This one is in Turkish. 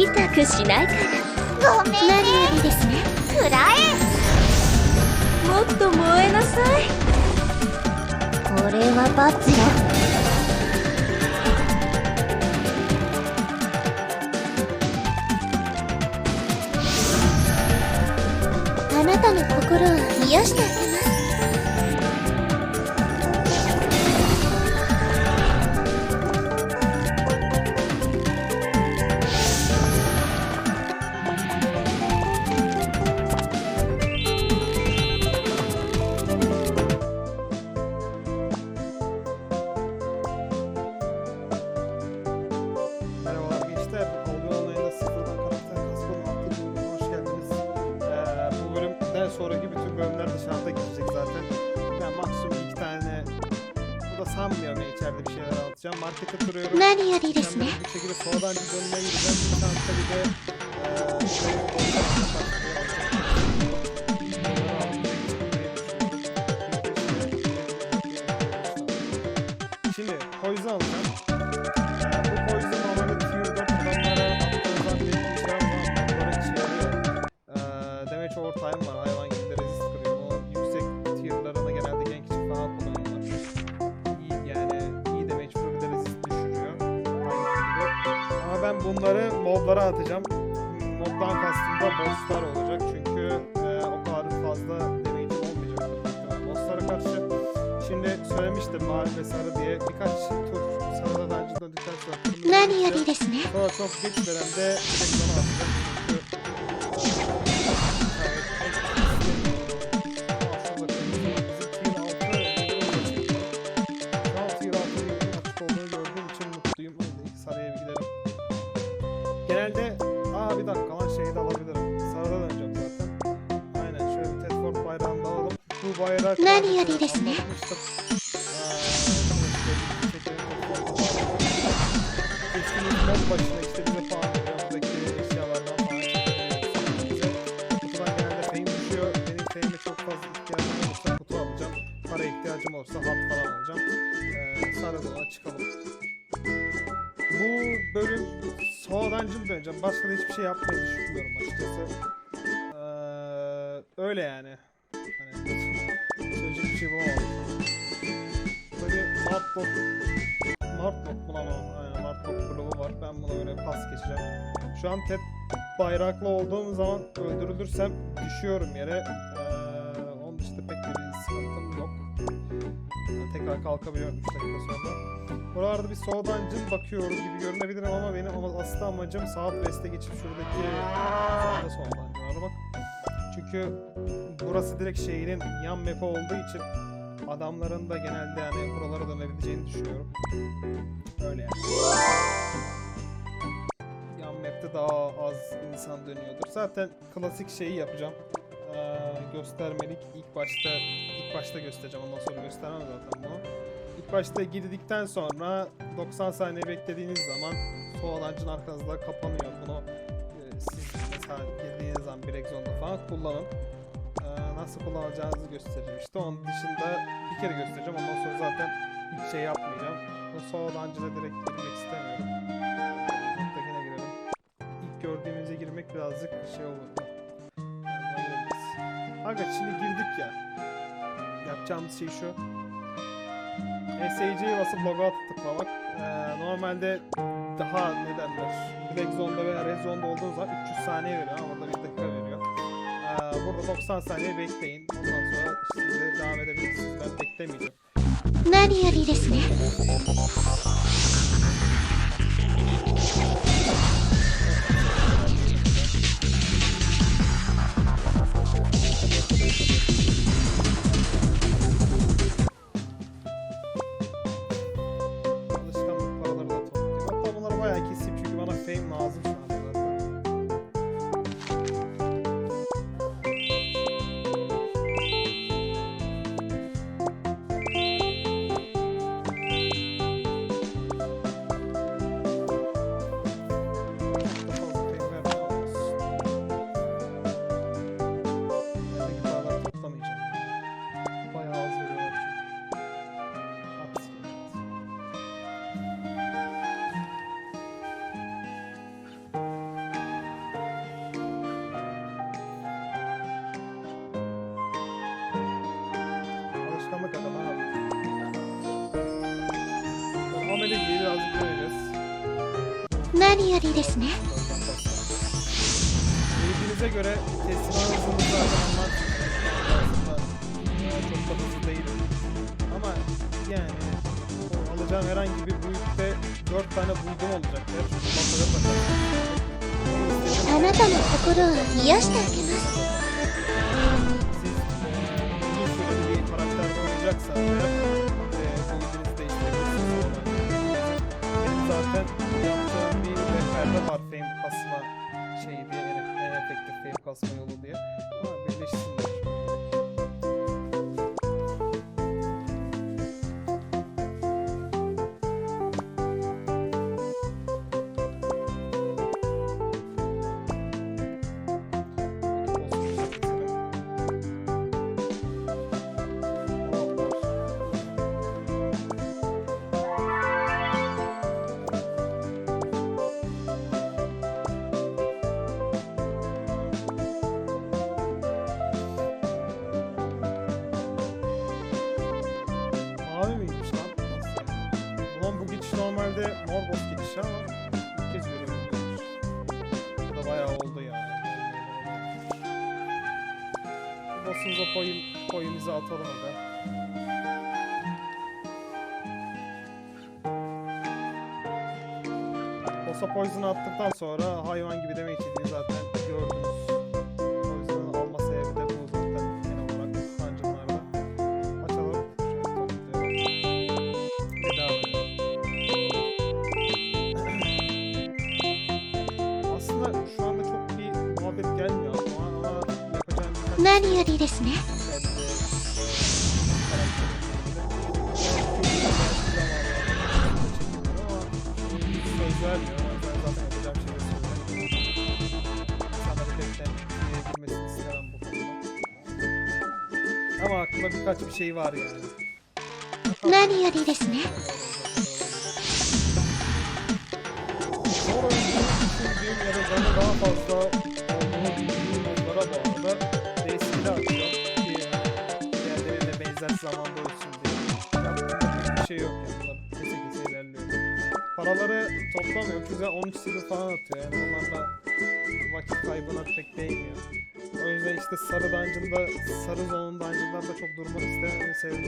痛くしないからごめん。ね何よりですね。くらえもっと燃えなさい。これは罰よあなたの心を癒してあげま sanmıyorum içeride bir şeyler anlatacağım. Markete kuruyorum. Nani yari desu? Bir şekilde sonradan bir bölüme gireceğim. Bir şansa de... E, bunları moblara atacağım. Mobdan kastım da bosslar olacak çünkü e, o kadar fazla demeyici olmayacak. Bosslara karşı şimdi söylemiştim mavi ve sarı diye birkaç tur sarıda harcında dikkat çarptım. Sonra çok geç dönemde reklama atacağım. Ee, sarı dolar çıkalım. Bu bölüm sonradan döneceğim. Başka da hiçbir şey yapmayı düşünmüyorum açıkçası. Ee, öyle yani. Hani bir şey. Böyle Martlock Martlock mu lan o? Martlock bloğu var. Ben buna öyle pas geçeceğim. Şu an Ted bayraklı olduğum zaman öldürülürsem düşüyorum yere. Ee, onun dışında pek bir sıkıntım yok. Yani tekrar kalkabiliyorum 3 dakika sonra. Buralarda bir dungeon bakıyorum gibi görünebilirim ama benim ama aslı amacım Southwest'e geçip şuradaki sağda soul dungeon aramak. Çünkü burası direkt şehrin yan map'i olduğu için adamların da genelde yani buralara dönebileceğini düşünüyorum. Öyle yani. Yan map'te daha az insan dönüyordur. Zaten klasik şeyi yapacağım. Ee, göstermelik ilk başta ilk başta göstereceğim ondan sonra göstermem zaten bunu. İlk başta girdikten sonra 90 saniye beklediğiniz zaman Soğalancın arkanızda kapanıyor. Bunu e, siz mesela girdiğiniz zaman bir Exon'da falan kullanın. Nasıl kullanacağınızı göstereceğim işte. Onun dışında bir kere göstereceğim. Ondan sonra zaten hiç şey yapmayacağım. Bu Soğalancı'da direkt girmek istemiyorum. Alttakine girelim. İlk gördüğümüze girmek birazcık şey olurdu. Aga şimdi girdik ya. Yapacağımız şey şu. SAC'ye basıp logout tıklamak. Ee, normalde daha ne derler? Black Zone'da veya Red Zone'da olduğunuz zaman 300 saniye veriyor ama burada burada 90 saniye bekleyin. Ondan sonra işte size devam edebilirsiniz. Ben beklemeyeceğim. 何よりですね 何よりですね Bilginize göre teslim hızımız anlatmaz. Çok da hızlı değil. Ama yani o alacağım herhangi bir build'de 4 tane build'um olacak. Ya. Çünkü masaya takacağım. あなたの心を癒してあげます şeyi diye en, en efektif fame kasma yolu diye. Ama normalde Morgoth geçişi ama ilk kez görüyorum. Bu da bayağı oldu ya. Boss'umuza poyun, poyumuzu atalım hadi. Boss'a poison attıktan sonra hayvan gibi deme içeriğini zaten 何よりですね birkaç bir şey var yani. Nani yori desu ne? Zor oyuncu için game ya da daha fazla benzer zamanda olsun diye. Yaptığımda hiçbir şey yok yani. Bunlar kese ilerliyor. Paraları toplamıyorum çünkü 13 silver falan atıyor yani onlarla vakit kaybına pek değmiyor. O yüzden işte sarı dungeon'da, sarı zonun dungeon'larda çok durmak istemem sebebi